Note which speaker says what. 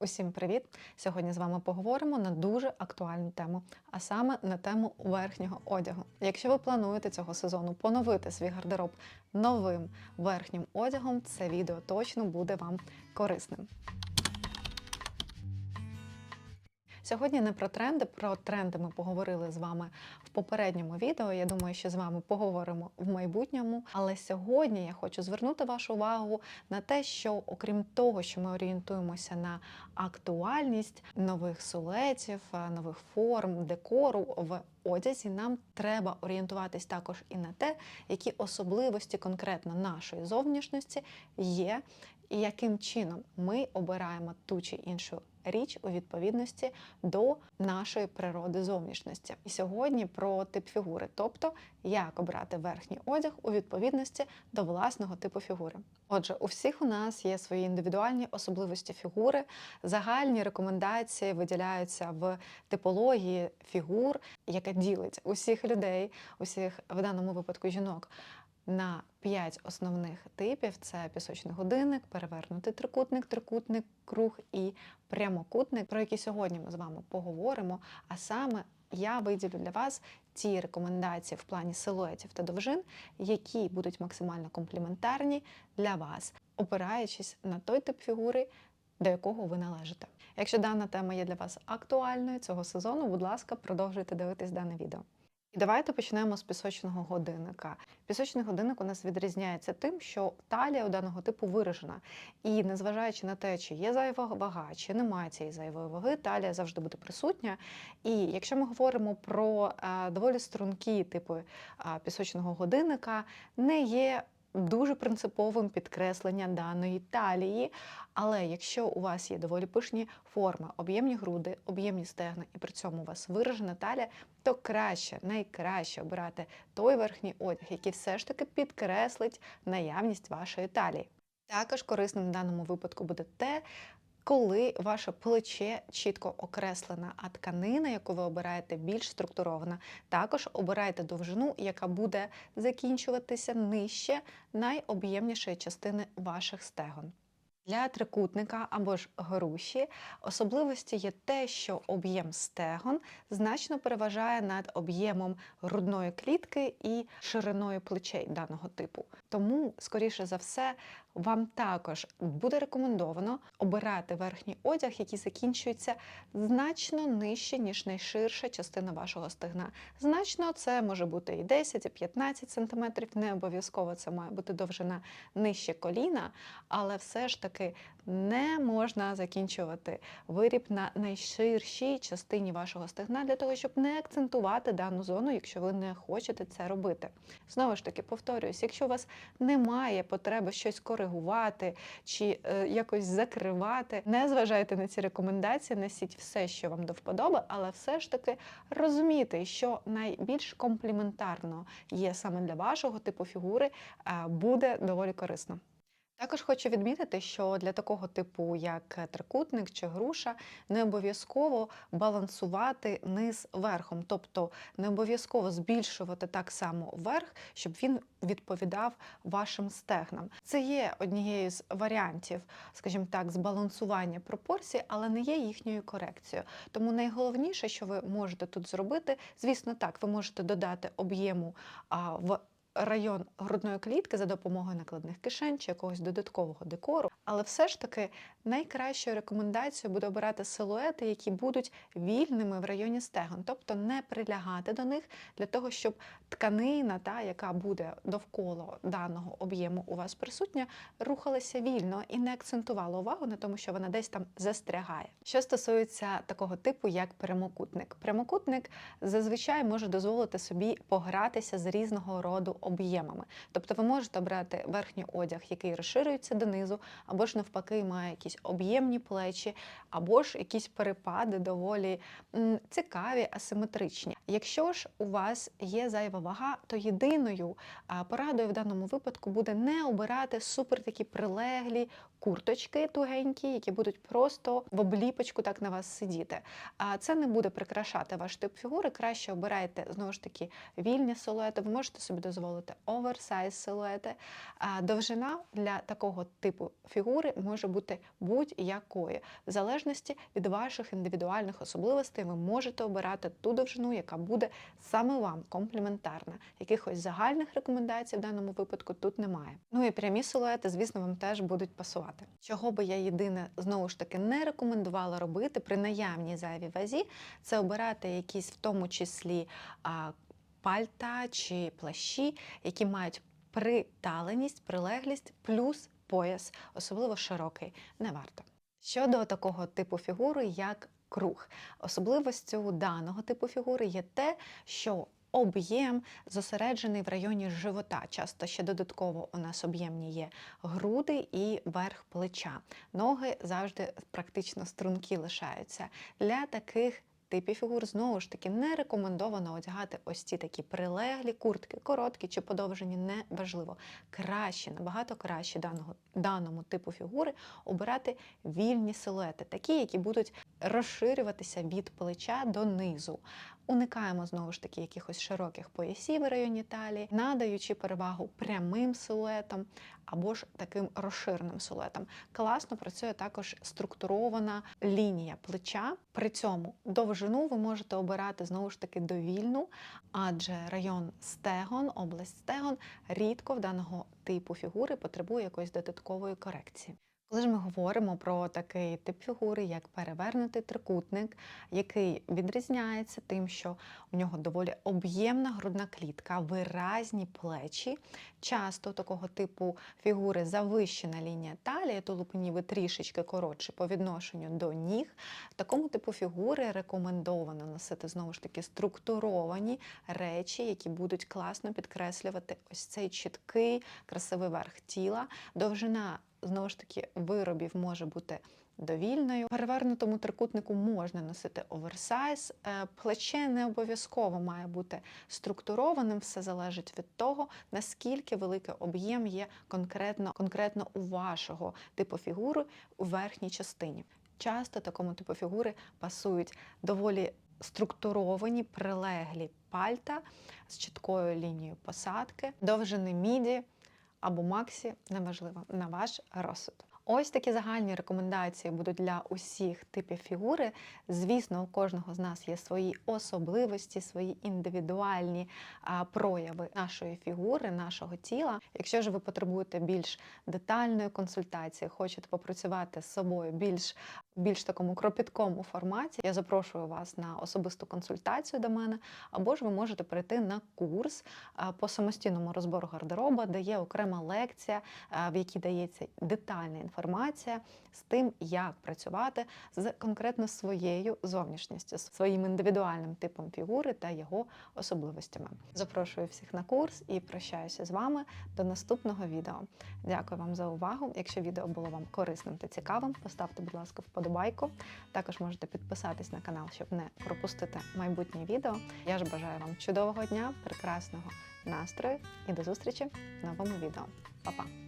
Speaker 1: Усім привіт! Сьогодні з вами поговоримо на дуже актуальну тему, а саме на тему верхнього одягу. Якщо ви плануєте цього сезону поновити свій гардероб новим верхнім одягом, це відео точно буде вам корисним. Сьогодні не про тренди, про тренди ми поговорили з вами в попередньому відео. Я думаю, що з вами поговоримо в майбутньому. Але сьогодні я хочу звернути вашу увагу на те, що окрім того, що ми орієнтуємося на актуальність нових силуетів, е, нових форм, декору в одязі, нам треба орієнтуватись також і на те, які особливості конкретно нашої зовнішності є, і яким чином ми обираємо ту чи іншу річ у відповідності до нашої природи зовнішності. І сьогодні про тип фігури, тобто як обрати верхній одяг у відповідності до власного типу фігури. Отже, у всіх у нас є свої індивідуальні особливості фігури, загальні рекомендації виділяються в типології фігур, яка ділить усіх людей, усіх в даному випадку жінок. На п'ять основних типів: це пісочний годинник, перевернутий трикутник, трикутник, круг і прямокутник, про які сьогодні ми з вами поговоримо. А саме я виділю для вас ті рекомендації в плані силуетів та довжин, які будуть максимально компліментарні для вас, опираючись на той тип фігури, до якого ви належите. Якщо дана тема є для вас актуальною цього сезону, будь ласка, продовжуйте дивитись дане відео. Давайте почнемо з пісочного годинника. Пісочний годинник у нас відрізняється тим, що талія у даного типу виражена. І незважаючи на те, чи є зайва вага, чи немає цієї зайвої ваги, талія завжди буде присутня. І якщо ми говоримо про а, доволі стрункі типи а, пісочного годинника, не є Дуже принциповим підкреслення даної талії. Але якщо у вас є доволі пишні форми, об'ємні груди, об'ємні стегна, і при цьому у вас виражена талія, то краще, найкраще обирати той верхній одяг, який все ж таки підкреслить наявність вашої талії. Також корисним в даному випадку буде те, коли ваше плече чітко окреслена, а тканина, яку ви обираєте, більш структурована. Також обирайте довжину, яка буде закінчуватися нижче найоб'ємнішої частини ваших стегон. Для трикутника або ж груші особливості є те, що об'єм стегон значно переважає над об'ємом грудної клітки і шириною плечей даного типу. Тому, скоріше за все, вам також буде рекомендовано обирати верхній одяг, який закінчується значно нижче, ніж найширша частина вашого стегна. Значно це може бути і 10, і 15 см, не обов'язково це має бути довжина нижче коліна, але все ж таки не можна закінчувати виріб на найширшій частині вашого стегна для того, щоб не акцентувати дану зону, якщо ви не хочете це робити. Знову ж таки, повторююсь, якщо у вас немає потреби щось коригувати чи е, якось закривати, не зважайте на ці рекомендації, несіть все, що вам до вподоби, але все ж таки розумійте, що найбільш компліментарно є саме для вашого типу фігури, е, буде доволі корисно. Також хочу відмітити, що для такого типу, як трикутник чи груша, не обов'язково балансувати низ верхом, тобто не обов'язково збільшувати так само верх, щоб він відповідав вашим стегнам. Це є однією з варіантів, скажімо так, збалансування пропорцій, але не є їхньою корекцією. Тому найголовніше, що ви можете тут зробити, звісно, так, ви можете додати об'єму в район грудної клітки за допомогою накладних кишень чи якогось додаткового декору. Але все ж таки найкращою рекомендацією буде обирати силуети, які будуть вільними в районі стегон, тобто не прилягати до них для того, щоб тканина, та, яка буде довкола даного об'єму у вас присутня, рухалася вільно і не акцентувала увагу на тому, що вона десь там застрягає. Що стосується такого типу, як прямокутник, прямокутник зазвичай може дозволити собі погратися з різного роду об'ємами. Тобто ви можете брати верхній одяг, який розширюється донизу, або ж навпаки, має якісь об'ємні плечі, або ж якісь перепади доволі цікаві, асиметричні. Якщо ж у вас є зайва вага, то єдиною порадою в даному випадку буде не обирати супер такі прилеглі курточки тугенькі, які будуть просто в обліпочку так на вас сидіти. А це не буде прикрашати ваш тип фігури. Краще обирайте знову ж таки вільні силуети. Ви можете собі дозволити силуети, оверсайз силуети. Довжина для такого типу фігури може бути будь-якою. В залежності від ваших індивідуальних особливостей ви можете обирати ту довжину, яка буде саме вам компліментарна. Якихось загальних рекомендацій в даному випадку тут немає. Ну і прямі силуети, звісно, вам теж будуть пасувати. Чого би я єдине знову ж таки не рекомендувала робити при наявній зайвій вазі, це обирати якісь в тому числі пальта чи плащі, які мають приталеність, прилеглість плюс пояс, особливо широкий, не варто. Щодо такого типу фігури, як круг, особливостю даного типу фігури є те, що об'єм зосереджений в районі живота. Часто ще додатково у нас об'ємні є груди і верх плеча. Ноги завжди практично стрункі лишаються. Для таких типів фігур знову ж таки не рекомендовано одягати ось ці такі прилеглі куртки, короткі чи подовжені, неважливо. Краще, набагато краще даного, даному типу фігури обирати вільні силуети, такі, які будуть розширюватися від плеча до низу. Уникаємо знову ж таки якихось широких поясів в районі талії, надаючи перевагу прямим силуетам або ж таким розширеним силуетам. Класно працює також структурована лінія плеча. При цьому довжину ви можете обирати знову ж таки довільну, адже район стегон, область стегон рідко в даного типу фігури потребує якоїсь додаткової корекції. Коли ж ми говоримо про такий тип фігури, як перевернутий трикутник, який відрізняється тим, що у нього доволі об'ємна грудна клітка, виразні плечі. Часто такого типу фігури завищена лінія талії, тулуб ніби трішечки коротше по відношенню до ніг. Такому типу фігури рекомендовано носити знову ж таки структуровані речі, які будуть класно підкреслювати ось цей чіткий, красивий верх тіла, довжина знову ж таки виробів може бути довільною. Перевернутому трикутнику можна носити оверсайз. Е, Плече не обов'язково має бути структурованим, все залежить від того, наскільки великий об'єм є конкретно, конкретно у вашого типу фігури у верхній частині. Часто такому типу фігури пасують доволі структуровані прилеглі пальта з чіткою лінією посадки, довжини міді або максі, неважливо, на ваш розсуд. Ось такі загальні рекомендації будуть для усіх типів фігури. Звісно, у кожного з нас є свої особливості, свої індивідуальні прояви нашої фігури, нашого тіла. Якщо ж ви потребуєте більш детальної консультації, хочете попрацювати з собою більш більш такому кропіткому форматі, я запрошую вас на особисту консультацію до мене, або ж ви можете перейти на курс по самостійному розбору гардероба, де є окрема лекція, в якій дається детальна інформація з тим, як працювати з конкретно своєю зовнішністю, своїм індивідуальним типом фігури та його особливостями. Запрошую всіх на курс і прощаюся з вами до наступного відео. Дякую вам за увагу. Якщо відео було вам корисним та цікавим, поставте, будь ласка, вподобайку. Також можете підписатись на канал, щоб не пропустити майбутнє відео. Я ж бажаю вам чудового дня, прекрасного настрою і до зустрічі в новому відео. Па-па!